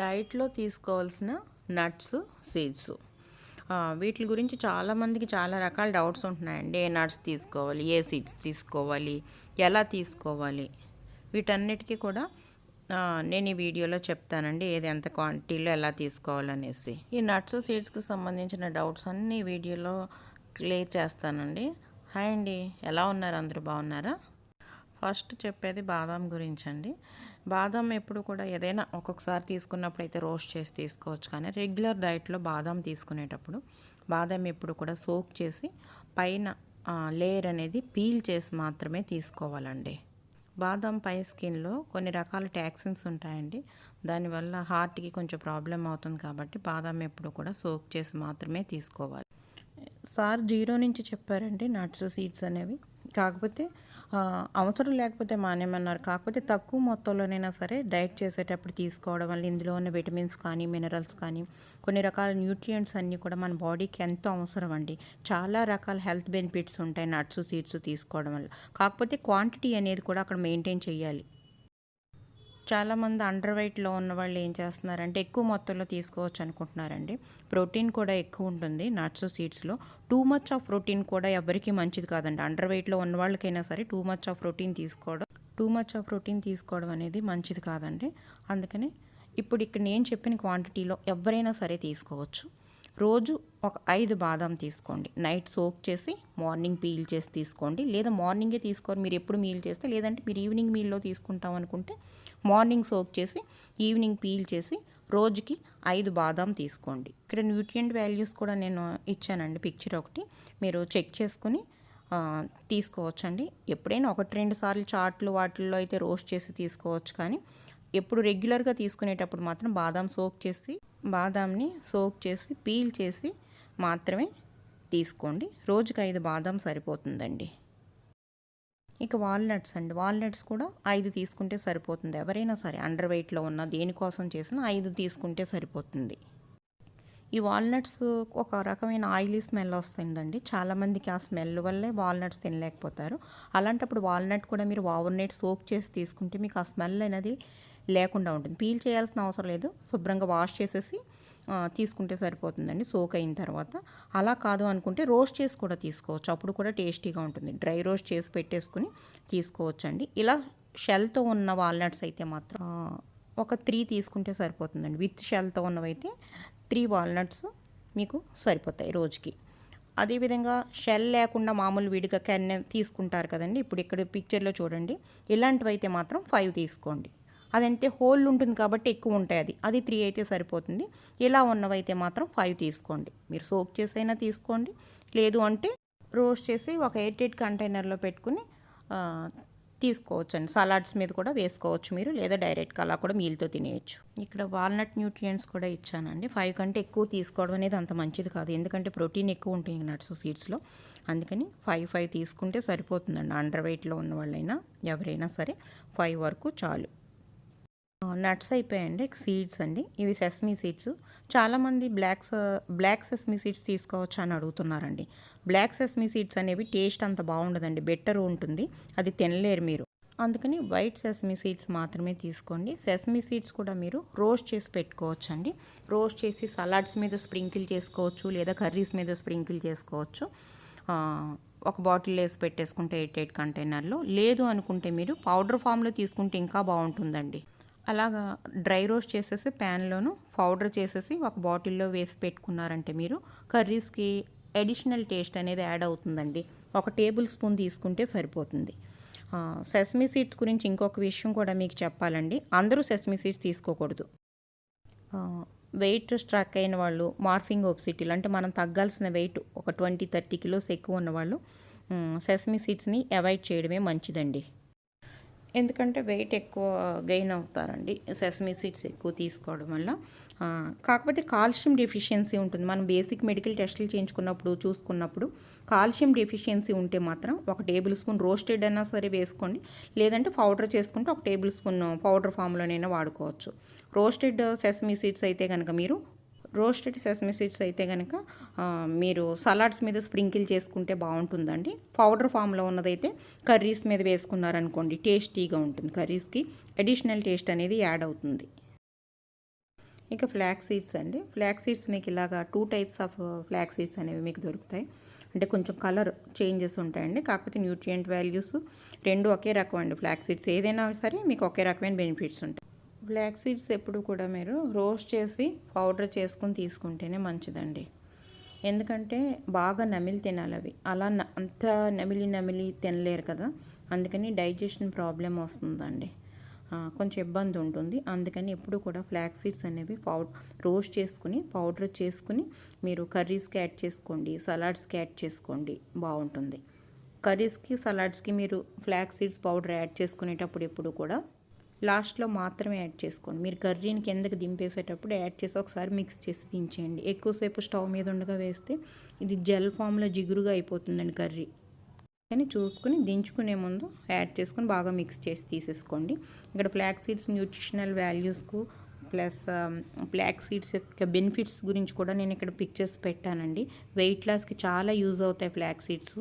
డైట్లో తీసుకోవాల్సిన nuts seeds. వీటి గురించి చాలామందికి చాలా రకాల డౌట్స్ ఉంటున్నాయండి. ఏ నట్స్ తీసుకోవాలి ఏ సీడ్స్ తీసుకోవాలి ఎలా తీసుకోవాలి? వీటన్నిటికీ కూడా నేను ఈ వీడియోలో చెప్తానండి ఏది ఎంత క్వాంటిటీలో ఎలా తీసుకోవాలనేసి. ఈ నట్స్ సీడ్స్కి సంబంధించిన డౌట్స్ అన్ని ఈ వీడియోలో క్లియర్ చేస్తానండి. హాయ్ అండి. ఎలా ఉన్నారు? అందరూ బాగున్నారా? ఫస్ట్ చెప్పేది బాదాం గురించి అండి బాదం ఎప్పుడు కూడా ఏదైనా ఒక్కొక్కసారి తీసుకున్నప్పుడు అయితే రోస్ట్ చేసి తీసుకోవచ్చు. కానీ రెగ్యులర్ డైట్లో బాదం తీసుకునేటప్పుడు బాదం ఎప్పుడు కూడా సోక్ చేసి పైన లేయర్ అనేది పీల్ చేసి మాత్రమే తీసుకోవాలండి. బాదం పై స్కిన్లో కొన్ని రకాల ట్యాక్సిన్స్ ఉంటాయండి. దానివల్ల హార్ట్కి కొంచెం ప్రాబ్లం అవుతుంది కాబట్టి బాదం ఎప్పుడు కూడా సోక్ చేసి మాత్రమే తీసుకోవాలి. సార్ జీరో నుంచి చెప్పారండి నట్స్ సీడ్స్ అనేవి. కాకపోతే అవసరం లేకపోతే మానేమన్నారు. కాకపోతే తక్కువ మొత్తంలోనైనా సరే డైట్ చేసేటప్పుడు తీసుకోవడం వల్ల ఇందులో ఉన్న విటమిన్స్ కానీ మినరల్స్ కానీ కొన్ని రకాల న్యూట్రియంట్స్ అన్నీ కూడా మన బాడీకి ఎంతో అవసరం అండి. చాలా రకాల హెల్త్ బెనిఫిట్స్ ఉంటాయి నట్స్ సీడ్స్ తీసుకోవడం వల్ల. కాకపోతే క్వాంటిటీ అనేది కూడా అక్కడ మెయింటైన్ చేయాలి. చాలామంది అండర్ వెయిట్లో ఉన్న వాళ్ళు ఏం చేస్తున్నారంటే ఎక్కువ మొత్తంలో తీసుకోవచ్చు అనుకుంటున్నారండి. ప్రోటీన్ కూడా ఎక్కువ ఉంటుంది నట్స్ సీడ్స్లో టూ మచ్ ఆఫ్ ప్రోటీన్ కూడా ఎవరికి మంచిది కాదండి. అండర్ వెయిట్లో ఉన్న వాళ్ళకైనా సరే టూ మచ్ ఆఫ్ ప్రోటీన్ తీసుకోవడం టూ మచ్ ఆఫ్ ప్రోటీన్ తీసుకోవడం అనేది మంచిది కాదండి. అందుకని ఇప్పుడు ఇక్కడ నేను చెప్పిన క్వాంటిటీలో ఎవరైనా సరే తీసుకోవచ్చు. రోజు ఒక ఐదు బాదాం తీసుకోండి. నైట్ సోక్ చేసి మార్నింగ్ పీల్ చేసి తీసుకోండి. లేదా మార్నింగే తీసుకోండి మీరు ఎప్పుడు మీల్ చేస్తే లేదంటే మీరు ఈవినింగ్ మీల్లో తీసుకుంటాం అనుకుంటే మార్నింగ్ సోక్ చేసి ఈవినింగ్ పీల్ చేసి రోజుకి ఐదు బాదాం తీసుకోండి. ఇక్కడ న్యూట్రియంట్ వాల్యూస్ కూడా నేను ఇచ్చానండి. పిక్చర్ ఒకటి మీరు చెక్ చేసుకుని తీసుకోవచ్చండి. ఎప్పుడైనా ఒకటి రెండు సార్లు చాట్లు వాటిల్లో అయితే రోస్ట్ చేసి తీసుకోవచ్చు కానీ ఎప్పుడు రెగ్యులర్గా తీసుకునేటప్పుడు మాత్రం బాదాం సోక్ చేసి బాదాంని సోక్ చేసి పీల్ చేసి మాత్రమే తీసుకోండి. రోజుకి ఐదు బాదాం సరిపోతుందండి. ఇక వాల్నట్స్ అండి. వాల్నట్స్ కూడా ఐదు తీసుకుంటే సరిపోతుంది. ఎవరైనా సరే అండర్ వెయిట్లో ఉన్న దేనికోసం చేసినా ఐదు తీసుకుంటే సరిపోతుంది. ఈ వాల్నట్స్ ఒక రకమైన ఆయిలీ స్మెల్ వస్తుందండి. చాలామందికి ఆ స్మెల్ వల్లే వాల్నట్స్ తినలేకపోతారు. అలాంటప్పుడు వాల్నట్ కూడా మీరు ఓవర్ నైట్ సోక్ చేసి తీసుకుంటే మీకు ఆ స్మెల్ అనేది లేకుండా ఉంటుంది. పీల్ చేయాల్సిన అవసరం లేదు. శుభ్రంగా వాష్ చేసేసి తీసుకుంటే సరిపోతుందండి. సోక్ అయిన తర్వాత. అలా కాదు అనుకుంటే రోస్ట్ చేసి కూడా తీసుకోవచ్చు. అప్పుడు కూడా టేస్టీగా ఉంటుంది. డ్రై రోస్ట్ చేసి పెట్టేసుకుని తీసుకోవచ్చు అండి ఇలా షెల్తో ఉన్న వాల్నట్స్ అయితే మాత్రం ఒక త్రీ తీసుకుంటే సరిపోతుందండి. విత్ షెల్తో ఉన్నవైతే త్రీ వాల్నట్స్ మీకు సరిపోతాయి రోజుకి. అదేవిధంగా షెల్ లేకుండా మామూలు విడిగా కెన్నె తీసుకుంటారు కదండి. ఇప్పుడు ఇక్కడ పిక్చర్లో చూడండి. ఇలాంటివైతే మాత్రం ఫైవ్ తీసుకోండి. అదంటే హోల్ ఉంటుంది కాబట్టి ఎక్కువ ఉంటాయి అది. అది త్రీ అయితే సరిపోతుంది. ఇలా ఉన్నవైతే మాత్రం ఫైవ్ తీసుకోండి. మీరు సోక్ చేసైనా తీసుకోండి. లేదు అంటే రోస్ట్ చేసి ఒక ఎయిట్ ఎయిట్ కంటైనర్లో పెట్టుకుని తీసుకోవచ్చు అండి సలాడ్స్ మీద కూడా వేసుకోవచ్చు మీరు లేదా డైరెక్ట్గా అలా కూడా మీల్తో తినేయచ్చు. ఇక్కడ వాల్నట్ న్యూట్రియంట్స్ కూడా ఇచ్చానండి. ఫైవ్ కంటే ఎక్కువ తీసుకోవడం అనేది అంత మంచిది కాదు. ఎందుకంటే ప్రోటీన్ ఎక్కువ ఉంటుంది నట్స్ సీడ్స్లో అందుకని ఫైవ్ ఫైవ్ తీసుకుంటే సరిపోతుందండి. అండర్ వెయిట్లో ఉన్న వాళ్ళైనా ఎవరైనా సరే ఫైవ్ వరకు చాలు. నట్స్ అయిపోయాయండి సీడ్స్ అండి. ఇవి సెస్మీ సీడ్స్. చాలామంది బ్లాక్ బ్లాక్ సెస్మీ సీడ్స్ తీసుకోవచ్చు అని అడుగుతున్నారండి. బ్లాక్ సెస్మీ సీడ్స్ అనేవి టేస్ట్ అంత బాగుండదండి బెటర్ ఉంటుంది అది తినలేరు మీరు. అందుకని వైట్ సెస్మీ సీడ్స్ మాత్రమే తీసుకోండి. సెస్మీ సీడ్స్ కూడా మీరు రోస్ట్ చేసి పెట్టుకోవచ్చు అండి రోస్ట్ చేసి సలాడ్స్ మీద స్ప్రింకిల్ చేసుకోవచ్చు లేదా కర్రీస్ మీద స్ప్రింకిల్ చేసుకోవచ్చు. ఒక బాటిల్ వేసి పెట్టేసుకుంటే ఎయిట్ ఎయిట్ కంటైనర్లో. లేదు అనుకుంటే మీరు పౌడర్ ఫామ్లో తీసుకుంటే ఇంకా బాగుంటుందండి. అలాగా డ్రై రోస్ట్ చేసేసి ప్యాన్లోను పౌడర్ చేసేసి ఒక బాటిల్లో వేసి పెట్టుకున్నారంటే మీరు కర్రీస్కి అడిషనల్ టేస్ట్ అనేది యాడ్ అవుతుందండి. ఒక టేబుల్ స్పూన్ తీసుకుంటే సరిపోతుంది. సెస్మీ సీడ్స్ గురించి ఇంకొక విషయం కూడా మీకు చెప్పాలండి. అందరూ సెస్మీ సీడ్స్ తీసుకోకూడదు. వెయిట్ స్ట్రక్ అయిన వాళ్ళు మార్ఫింగ్ ఒబ్సిటీలు అంటే మనం తగ్గాల్సిన వెయిట్ ఒక ట్వంటీ థర్టీ కిలోస్ ఎక్కువ ఉన్నవాళ్ళు సెస్మీ సీడ్స్ని అవాయిడ్ చేయడమే మంచిదండి. ఎందుకంటే వెయిట్ ఎక్కువ గెయిన్ అవుతారండి. సెసమీ సీడ్స్ ఎక్కువ తీసుకోవడం వల్ల. కాకపోతే కాల్షియం డెఫిషియన్సీ ఉంటుంది. మనం బేసిక్ మెడికల్ టెస్టులు చేయించుకున్నప్పుడు చూసుకున్నప్పుడు కాల్షియం డెఫిషియన్సీ ఉంటే మాత్రం ఒక టేబుల్ స్పూన్ రోస్టెడ్ అయినా సరే వేసుకోండి. లేదంటే పౌడర్ చేసుకుంటే ఒక టేబుల్ స్పూన్ పౌడర్ ఫామ్లోనైనా వాడుకోవచ్చు. రోస్టెడ్ సెసమీ సీడ్స్ అయితే కనుక మీరు రోస్టెడ్ సెసమీ సీడ్స్ అయితే కనుక మీరు సలాడ్స్ మీద స్ప్రింకిల్ చేసుకుంటే బాగుంటుందండి. పౌడర్ ఫామ్లో ఉన్నదైతే కర్రీస్ మీద వేసుకున్నారనుకోండి టేస్టీగా ఉంటుంది కర్రీస్కి. అడిషనల్ టేస్ట్ అనేది యాడ్ అవుతుంది. ఇక ఫ్లాక్ సీడ్స్ అండి. ఫ్లాక్ సీడ్స్ మీకు ఇలాగా two types of flax seeds అనేవి మీకు దొరుకుతాయి. అంటే కొంచెం కలర్ చేంజెస్ ఉంటాయండి. కాకపోతే న్యూట్రియంట్ వాల్యూస్ రెండు ఒకే రకం అండి ఫ్లాక్ సీడ్స్. ఏదైనా సరే మీకు ఒకే రకమైన బెనిఫిట్స్ ఉంటాయి. బ్లాక్ సీడ్స్ ఎప్పుడు కూడా మీరు రోస్ట్ చేసి పౌడర్ చేసుకుని తీసుకుంటేనే మంచిదండి. ఎందుకంటే బాగా నమిలి తినాలి అవి. అలా న- అంత నమిలి నమిలి తినలేరు కదా. అందుకని డైజెషన్ ప్రాబ్లం వస్తుందండి. కొంచెం ఇబ్బంది ఉంటుంది. అందుకని ఎప్పుడు కూడా ఫ్లాక్ సీడ్స్ అనేవి పౌడర్ రోస్ట్ చేసుకుని పౌడర్ చేసుకుని మీరు కర్రీస్కి యాడ్ చేసుకోండి. సలాడ్స్కి యాడ్ చేసుకోండి. బాగుంటుంది. కర్రీస్కి సలాడ్స్కి మీరు ఫ్లాక్ సీడ్స్ పౌడర్ యాడ్ చేసుకునేటప్పుడు ఎప్పుడు కూడా లాస్ట్లో మాత్రమే యాడ్ చేసుకోండి. మీరు కర్రీని కిందకి దింపేసేటప్పుడు యాడ్ చేసి ఒకసారి మిక్స్ చేసి దించేయండి. ఎక్కువసేపు స్టవ్ మీద ఉండగా వేస్తే ఇది జెల్ ఫామ్లో జిగురుగా అయిపోతుందండి కర్రీ. కానీ చూసుకుని దించుకునే ముందు యాడ్ చేసుకొని బాగా మిక్స్ చేసి తీసేసుకోండి. ఇక్కడ ఫ్లాక్ సీడ్స్ న్యూట్రిషనల్ వాల్యూస్కు ప్లస్ ఫ్లాక్ సీడ్స్ యొక్క బెనిఫిట్స్ గురించి కూడా నేను ఇక్కడ పిక్చర్స్ పెట్టానండి. వెయిట్ లాస్కి చాలా యూజ్ అవుతాయి ఫ్లాక్ సీడ్స్.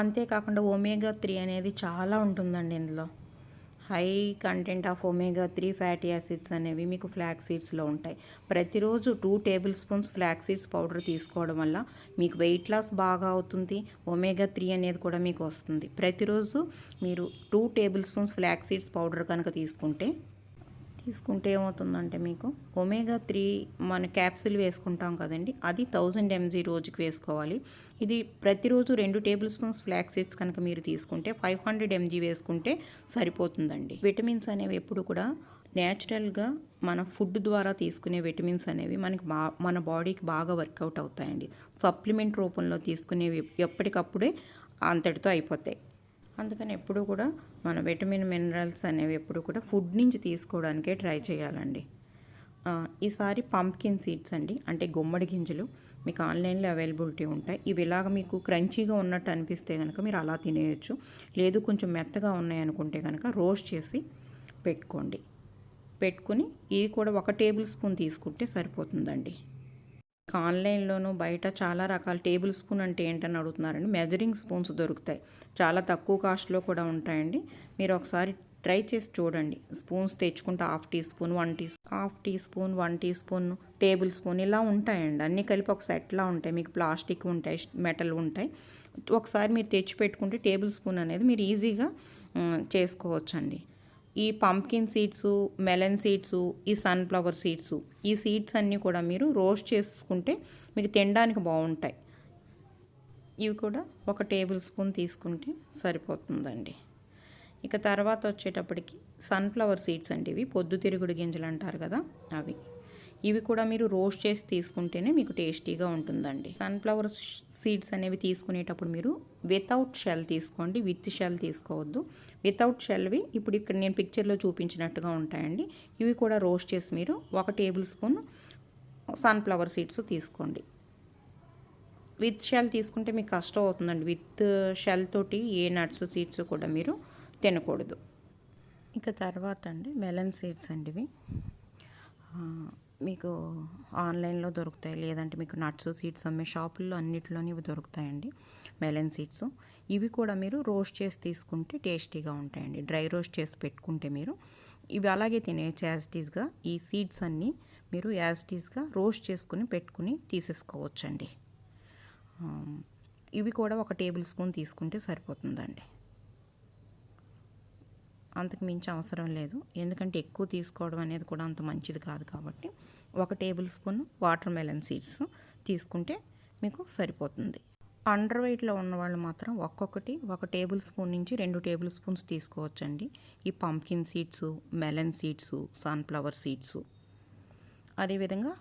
అంతేకాకుండా ఒమేగా త్రీ అనేది చాలా ఉంటుందండి ఇందులో. High content of omega three fatty acids అనేవి మీకు ఫ్లాక్ సీడ్స్లో ఉంటాయి. ప్రతిరోజు two tablespoons flax seeds powder తీసుకోవడం వల్ల మీకు వెయిట్ లాస్ బాగా అవుతుంది. ఒమేగా త్రీ అనేది కూడా మీకు వస్తుంది. ప్రతిరోజు మీరు two tablespoons flax seeds powder కనుక తీసుకుంటే తీసుకుంటే ఏమవుతుందంటే మీకు ఒమేగా త్రీ మన క్యాప్సిల్ వేసుకుంటాం కదండి అది థౌజండ్ ఎంజీ రోజుకి వేసుకోవాలి. ఇది ప్రతిరోజు రెండు టేబుల్ స్పూన్స్ ఫ్లాక్ సీడ్స్ కనుక మీరు తీసుకుంటే ఫైవ్ హండ్రెడ్ ఎంజీ వేసుకుంటే సరిపోతుందండి. విటమిన్స్ అనేవి ఎప్పుడు కూడా న్యాచురల్గా మన ఫుడ్ ద్వారా తీసుకునే విటమిన్స్ అనేవి మనకి బా మన బాడీకి బాగా వర్కౌట్ అవుతాయండి. సప్లిమెంట్ రూపంలో తీసుకునేవి ఎప్పటికప్పుడే అంతటితో అయిపోతాయి. అందుకని ఎప్పుడు కూడా మన విటమిన్ మినరల్స్ అనేవి ఎప్పుడు కూడా ఫుడ్ నుంచి తీసుకోవడానికే ట్రై చేయాలండి. ఈసారి పంప్కిన్ సీడ్స్ అండి. అంటే గుమ్మడి గింజలు మీకు ఆన్లైన్లో అవైలబిలిటీ ఉంటాయి. ఇవి ఇలాగ మీకు క్రంచీగా ఉన్నట్టు అనిపిస్తే కనుక మీరు అలా తినేయచ్చు. లేదు కొంచెం మెత్తగా ఉన్నాయి అనుకుంటే కనుక రోస్ట్ చేసి పెట్టుకోండి. పెట్టుకుని ఇది కూడా ఒక టేబుల్ స్పూన్ తీసుకుంటే సరిపోతుందండి. ఆన్లైన్లోనూ బయట చాలా రకాల టేబుల్ స్పూన్ అంటే ఏంటని అడుగుతున్నారండి. మెజరింగ్ స్పూన్స్ దొరుకుతాయి. చాలా తక్కువ కాస్ట్లో కూడా ఉంటాయండి. మీరు ఒకసారి ట్రై చేసి చూడండి. స్పూన్స్ తెచ్చుకుంటే half teaspoon one tea half teaspoon one teaspoon tablespoon ఇలా ఉంటాయండి. అన్నీ కలిపి ఒక సెట్లా ఉంటాయి. మీకు ప్లాస్టిక్ ఉంటాయి మెటల్ ఉంటాయి. ఒకసారి మీరు తెచ్చి పెట్టుకుంటే టేబుల్ స్పూన్ అనేది మీరు ఈజీగా చేసుకోవచ్చండి. ఈ పంప్కిన్ సీడ్స్ మెలన్ సీడ్స్ ఈ సన్ఫ్లవర్ సీడ్స్ ఈ సీడ్స్ అన్నీ కూడా మీరు రోస్ట్ చేసుకుంటే మీకు తినడానికి బాగుంటాయి. ఇవి కూడా ఒక టేబుల్ స్పూన్ తీసుకుంటే సరిపోతుందండి. ఇక తర్వాత వచ్చేటప్పటికి సన్ఫ్లవర్ సీడ్స్ అండి ఇవి. పొద్దుతిరుగుడు గింజలు అంటారు కదా అవి. ఇవి కూడా మీరు రోస్ట్ చేసి తీసుకుంటేనే మీకు టేస్టీగా ఉంటుందండి. సన్ఫ్లవర్ సీడ్స్ అనేవి తీసుకునేటప్పుడు మీరు వితౌట్ షెల్ తీసుకోండి. విత్ షెల్ తీసుకోవద్దు. వితౌట్ షెల్వి ఇప్పుడు ఇక్కడ నేను పిక్చర్లో చూపించినట్టుగా ఉంటాయండి. ఇవి కూడా రోస్ట్ చేసి మీరు ఒక టేబుల్ స్పూన్ సన్ఫ్లవర్ సీడ్స్ తీసుకోండి. విత్ షెల్ తీసుకుంటే మీకు కష్టం అవుతుందండి. విత్ షెల్ తోటి ఏ నట్స్ సీడ్స్ కూడా మీరు తినకూడదు. ఇక తర్వాత అండి మెలన్ సీడ్స్ అండి ఇవి. మీకు ఆన్లైన్లో దొరుకుతాయి. లేదంటే మీకు నట్స్ సీడ్స్ అమ్మే షాపుల్లో అన్నిటిలోని ఇవి దొరుకుతాయండి. Melon seeds. ఇవి కూడా మీరు రోస్ట్ చేసి తీసుకుంటే టేస్టీగా ఉంటాయండి. డ్రై రోస్ట్ చేసి పెట్టుకుంటే మీరు ఇవి అలాగే తినేయచ్చు యాజిటీస్గా ఈ సీడ్స్ అన్నీ మీరు యాజిటీస్గా రోస్ట్ చేసుకుని పెట్టుకుని తీసేసుకోవచ్చండి. ఇవి కూడా ఒక టేబుల్ స్పూన్ తీసుకుంటే సరిపోతుందండి. అంతకు మించి అవసరం లేదు. ఎందుకంటే ఎక్కువ తీసుకోవడం అనేది కూడా అంత మంచిది కాదు కాబట్టి ఒక tablespoon watermelon seeds తీసుకుంటే మీకు సరిపోతుంది. అండర్ వెయిట్లో ఉన్న వాళ్ళు మాత్రం ఒక్కొక్కటి ఒక టేబుల్ స్పూన్ నుంచి రెండు టేబుల్ స్పూన్స్ తీసుకోవచ్చండి. ఈ pumpkin seeds melon seeds sunflower seeds. అదేవిధంగా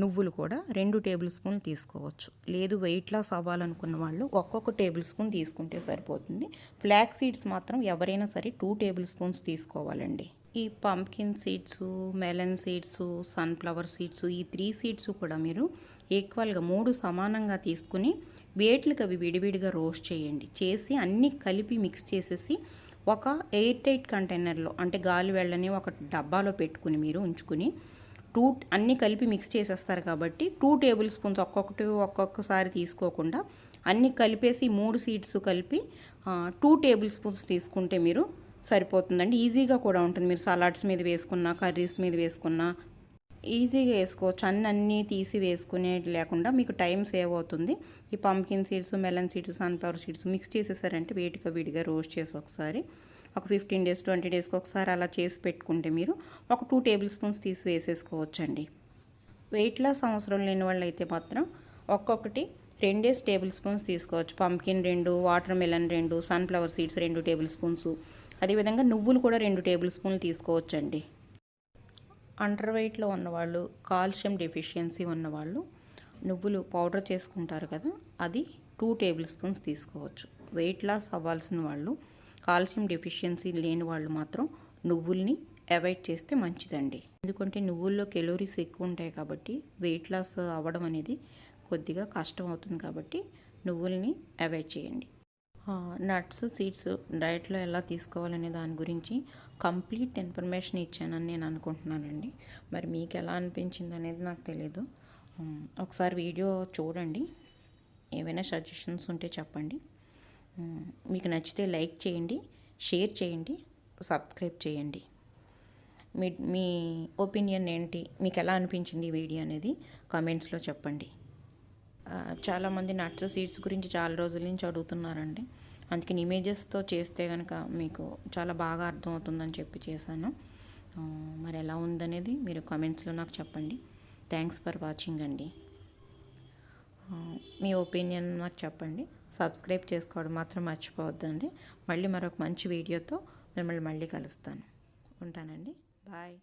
నువ్వులు కూడా రెండు టేబుల్ స్పూన్లు తీసుకోవచ్చు. లేదు వెయిట్ లాస్ అవ్వాలనుకున్న వాళ్ళు ఒక్కొక్క టేబుల్ స్పూన్ తీసుకుంటే సరిపోతుంది. ఫ్లాక్ సీడ్స్ మాత్రం ఎవరైనా సరే టూ టేబుల్ స్పూన్స్ తీసుకోవాలండి. ఈ pumpkin seeds melon seeds sunflower seeds ఈ త్రీ సీడ్స్ కూడా మీరు ఈక్వల్గా మూడు సమానంగా తీసుకుని వేట్లకి అవి విడివిడిగా రోస్ట్ చేయండి. చేసి అన్నీ కలిపి మిక్స్ చేసేసి ఒక ఎయిర్ టైట్ కంటైనర్లో అంటే గాలి వెళ్ళని ఒక డబ్బాలో పెట్టుకుని మీరు ఉంచుకుని టూ అన్నీ కలిపి మిక్స్ చేసేస్తారు కాబట్టి టూ టేబుల్ స్పూన్స్ ఒక్కొక్కటి ఒక్కొక్కసారి తీసుకోకుండా అన్నీ కలిపేసి మూడు సీడ్స్ కలిపి టూ టేబుల్ స్పూన్స్ తీసుకుంటే మీరు సరిపోతుందండి. ఈజీగా కూడా ఉంటుంది. మీరు సలాడ్స్ మీద వేసుకున్నా కర్రీస్ మీద వేసుకున్నా ఈజీగా వేసుకోవచ్చు. అన్ని అన్నీ తీసి వేసుకునే లేకుండా మీకు టైం సేవ్ అవుతుంది. ఈ pumpkin seeds melon seeds sunflower seeds mix చేసేసారంటే వేటిగా వేడిగా రోస్ట్ చేసి ఒకసారి ఒక ఫిఫ్టీన్ డేస్ ట్వంటీ డేస్కి ఒకసారి అలా చేసి పెట్టుకుంటే మీరు ఒక టూ టేబుల్ స్పూన్స్ తీసి వేసేసుకోవచ్చండి. వెయిట్ లాస్ అవసరం లేని వాళ్ళు అయితే మాత్రం ఒక్కొక్కటి రెండేసి టేబుల్ స్పూన్స్ తీసుకోవచ్చు. పంకిన్ రెండు వాటర్ మెలన్ రెండు సన్ఫ్లవర్ సీడ్స్ రెండు టేబుల్ స్పూన్స్. అదేవిధంగా నువ్వులు కూడా రెండు టేబుల్ స్పూన్లు తీసుకోవచ్చండి. అండర్ వెయిట్లో ఉన్నవాళ్ళు కాల్షియం డెఫిషియన్సీ ఉన్నవాళ్ళు నువ్వులు పౌడర్ చేసుకుంటారు కదా అది టూ టేబుల్ స్పూన్స్ తీసుకోవచ్చు. వెయిట్ లాస్ అవ్వాల్సిన వాళ్ళు కాల్షియం డెఫిషియన్సీ లేని వాళ్ళు మాత్రం నువ్వుల్ని అవాయిడ్ చేస్తే మంచిదండి. ఎందుకంటే నువ్వుల్లో కెలోరీస్ ఎక్కువ ఉంటాయి కాబట్టి వెయిట్ లాస్ అవ్వడం అనేది కొద్దిగా కష్టం అవుతుంది కాబట్టి నువ్వుల్ని అవాయిడ్ చేయండి. నట్స్ సీడ్స్ డైట్లో ఎలా తీసుకోవాలనే దాని గురించి కంప్లీట్ ఇన్ఫర్మేషన్ ఇచ్చానని నేను అనుకుంటున్నానండి. మరి మీకు ఎలా అనిపించింది అనేది నాకు తెలియదు ఒకసారి వీడియో చూడండి. ఏవైనా సజెషన్స్ ఉంటే చెప్పండి. మీకు నచ్చితే లైక్ చేయండి షేర్ చేయండి సబ్స్క్రైబ్ చేయండి. మీ మీ ఒపీనియన్ ఏంటి? మీకు ఎలా అనిపించింది ఈ వీడియో అనేది కామెంట్స్లో చెప్పండి. చాలామంది నట్స్ సీడ్స్ గురించి చాలా రోజుల నుంచి అడుగుతున్నారండి. అందుకని ఇమేజెస్తో చేస్తే కనుక మీకు చాలా బాగా అర్థమవుతుందని చెప్పి చేశాను. మరి ఎలా ఉందనేది మీరు కామెంట్స్లో నాకు చెప్పండి. థ్యాంక్స్ ఫర్ వాచింగ్ అండి. మీ ఒపీనియన్ నాకు చెప్పండి. సబ్స్క్రైబ్ చేసుకోవడం మాత్రం మర్చిపోవద్దండి. మళ్ళీ మరొక మంచి వీడియోతో మిమ్మల్ని మళ్ళీ కలుస్తాను. ఉంటానండి. బాయ్.